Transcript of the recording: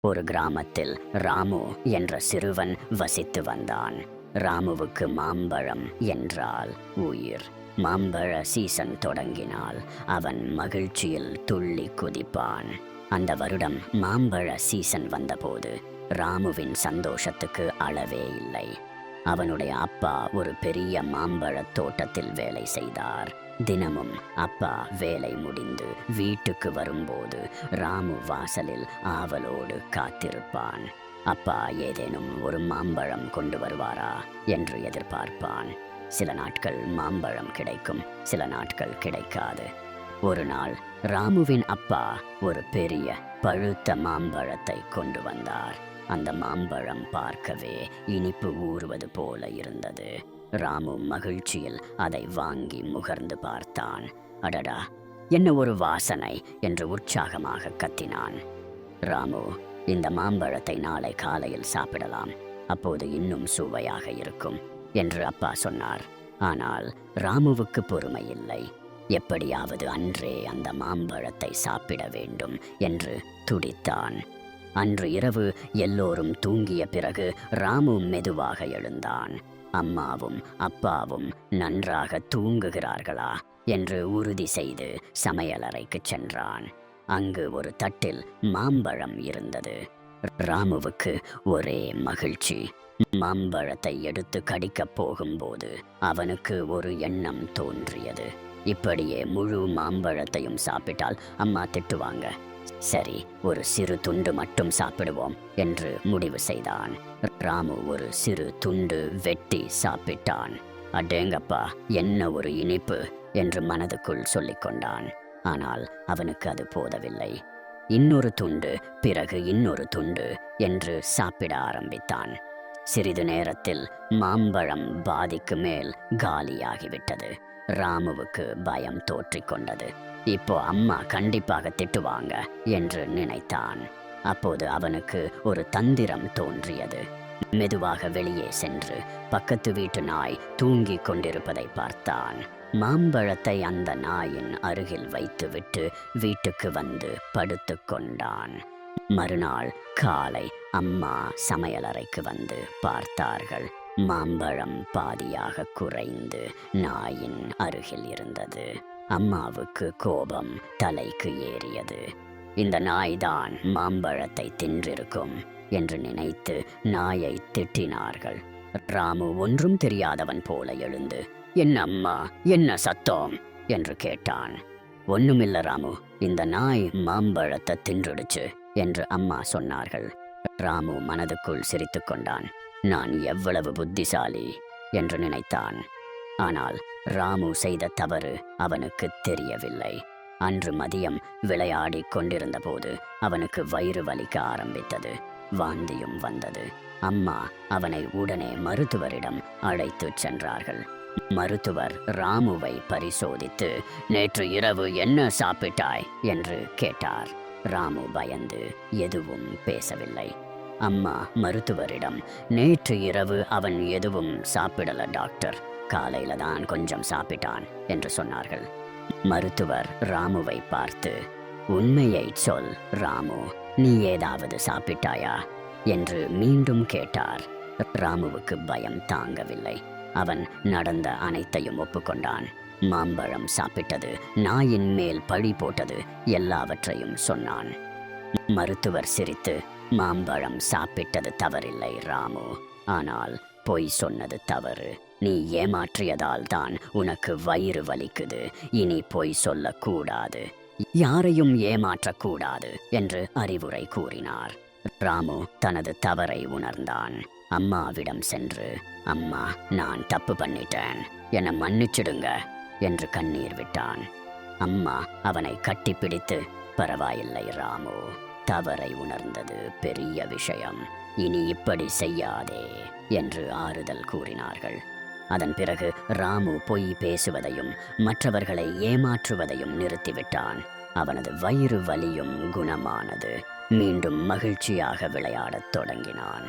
ஒரு கிராமத்தில் ராமு என்ற சிறுவன் வசித்து வந்தான். ராமுவுக்கு மாம்பழம் என்றால் உயிர். மாம்பழ சீசன் தொடங்கினால் அவன் மகிழ்ச்சியில் துள்ளி குதிப்பான். அந்த வருடம் மாம்பழ சீசன் வந்தபோது ராமுவின் சந்தோஷத்துக்கு அளவே இல்லை. அவனுடைய அப்பா ஒரு பெரிய மாம்பழத் தோட்டத்தில் வேலை செய்தார். தினமும் அப்பா வேலை முடிந்து வீட்டுக்கு வரும்போது ராமு வாசலில் ஆவலோடு காத்திருப்பான். அப்பா ஏதேனும் ஒரு மாம்பழம் கொண்டு வருவாரா என்று எதிர்பார்ப்பான். சில நாட்கள் மாம்பழம் கிடைக்கும் சில நாட்கள் கிடைக்காது. ஒரு நாள் ராமுவின் அப்பா ஒரு பெரிய பழுத்த மாம்பழத்தை கொண்டு வந்தார். அந்த மாம்பழம் பார்க்கவே இனிப்பு ஊறுவது போல இருந்தது. ராமு மகிழ்ச்சியில் அதை வாங்கி முகர்ந்து பார்த்தான். அடடா என்ன ஒரு வாசனை என்று உற்சாகமாக கத்தினான். ராமு இந்த மாம்பழத்தை நாளை காலையில் சாப்பிடலாம். அப்போது இன்னும் சுவையாக இருக்கும் என்று அப்பா சொன்னார். ஆனால் ராமுவுக்கு பொறுமை இல்லை. எப்படியாவது அன்றே அந்த மாம்பழத்தை சாப்பிட வேண்டும் என்று துடித்தான். அன்று இரவு எல்லோரும் தூங்கிய பிறகு ராமு மெதுவாக எழுந்தான். அம்மாவும் அப்பாவும் நன்றாக தூங்குகிறார்களா? என்று உறுதி செய்து சமையலறைக்குச் சென்றான். அங்கு ஒரு தட்டில் மாம்பழம் இருந்தது. ராமுவுக்கு ஒரே மகிழ்ச்சி. மாம்பழத்தை எடுத்து கடிக்கப் போகும்போது அவனுக்கு ஒரு எண்ணம் தோன்றியது. இப்படியே முழு மாம்பழத்தையும் சாப்பிட்டால் அம்மா திட்டுவாங்க. சரி ஒரு சிறு துண்டு மட்டும் சாப்பிடுவோம் என்று முடிவு செய்தான். ராமு ஒரு சிறு துண்டு வெட்டி சாப்பிட்டான். அடேங்கப்பா என்ன ஒரு இனிப்பு என்று மனதுக்குள் சொல்லிக்கொண்டான் ஆனால் அவனுக்கு அது போதவில்லை. இன்னொரு துண்டு பிறகு இன்னொரு துண்டு என்று சாப்பிட ஆரம்பித்தான். சிறிது நேரத்தில் மாம்பழம் பாதிக்கு மேல் காலியாகிவிட்டது. ராமுவுக்கு பயம் தோற்றிக்கொண்டது. இப்போ அம்மா கண்டிப்பாக திட்டுவாங்க என்று நினைத்தான். அப்போது அவனுக்கு ஒரு தந்திரம் தோன்றியது. மெதுவாக வெளியே சென்று பக்கத்து வீட்டு நாய் தூங்கிக் கொண்டிருப்பதை பார்த்தான். மாம்பழத்தை அந்த நாயின் அருகில் வைத்துவிட்டு வீட்டுக்கு வந்து படுத்துக் கொண்டான். மறுநாள் காலை அம்மா சமையலறைக்கு வந்து பார்த்தார்கள். மாம்பழம் பாதியாக குறைந்து நாயின் அருகில் இருந்தது. அம்மாவுக்கு கோபம் தலைக்கு ஏறியது. இந்த நாய்தான் மாம்பழத்தை தின்றிருக்கும் என்று நினைத்து நாயை திட்டினார்கள். ராமு ஒன்றும் தெரியாதவன் போல எழுந்து என்ன அம்மா என்ன சத்தம்? என்று கேட்டான். ஒண்ணுமில்ல ராமு இந்த நாய் மாம்பழத்தை தின்றுடுச்சு என்று அம்மா சொன்னார்கள். ராமு மனதுக்குள் சிரித்துக் கொண்டான். நான் எவ்வளவு புத்திசாலி? என்று நினைத்தான். ஆனால் ராமு செய்த தவறு அவனுக்கு தெரியவில்லை. அன்று மதியம் விளையாடிக் கொண்டிருந்தபோது அவனுக்கு வயிறு வலிக்க ஆரம்பித்தது. வாந்தியும் வந்தது. அம்மா அவனை உடனே மருத்துவரிடம் அழைத்துச் சென்றார்கள். மருத்துவர் ராமுவை பரிசோதித்து நேற்று இரவு என்ன சாப்பிட்டாய்? என்று கேட்டார். ராமு பயந்து எதுவும் பேசவில்லை. அம்மா மருத்துவரிடம் நேற்று இரவு அவன் எதுவும் சாப்பிடல டாக்டர். காலையில தான் கொஞ்சம் சாப்பிட்டான் என்று சொன்னார்கள். மருத்துவர் ராமுவை பார்த்து உண்மையை சொல் ராமு. நீ ஏதாவது சாப்பிட்டாயா? என்று மீண்டும் கேட்டார். ராமுவுக்கு பயம் தாங்கவில்லை. அவன் நடந்த அனைத்தையும் ஒப்புக்கொண்டான். மாம்பழம் சாப்பிட்டது நாயின் மேல் பழி போட்டது எல்லாவற்றையும் சொன்னான். மருத்துவர் சிரித்து மாம்பழம் சாப்பிட்டது தவறில்லை ராமு. ஆனால் பொய் சொன்னது தவறு. நீ ஏமாற்றியதால் தான் உனக்கு வயிறு வலிக்குது. இனி பொய் சொல்லக்கூடாது. யாரையும் ஏமாற்றக்கூடாது என்று அறிவுரை கூறினார். ராமு தனது தவறை உணர்ந்தான். அம்மாவிடம் சென்று அம்மா நான் தப்பு பண்ணிட்டேன். என்னை மன்னிச்சிடுங்க என்று கண்ணீர் விட்டான். அம்மா அவனை கட்டிப்பிடித்து பரவாயில்லை ராமு. தவறை உணர்ந்தது பெரிய விஷயம். இனி இப்படி செய்யாதே என்று ஆறுதல் கூறினார்கள். அதன் பிறகு ராமு பொய் பேசுவதையும் மற்றவர்களை ஏமாற்றுவதையும் நிறுத்திவிட்டான். அவனது வயிறு வலியும் குணமானது. மீண்டும் மகிழ்ச்சியாக விளையாடத் தொடங்கினான்.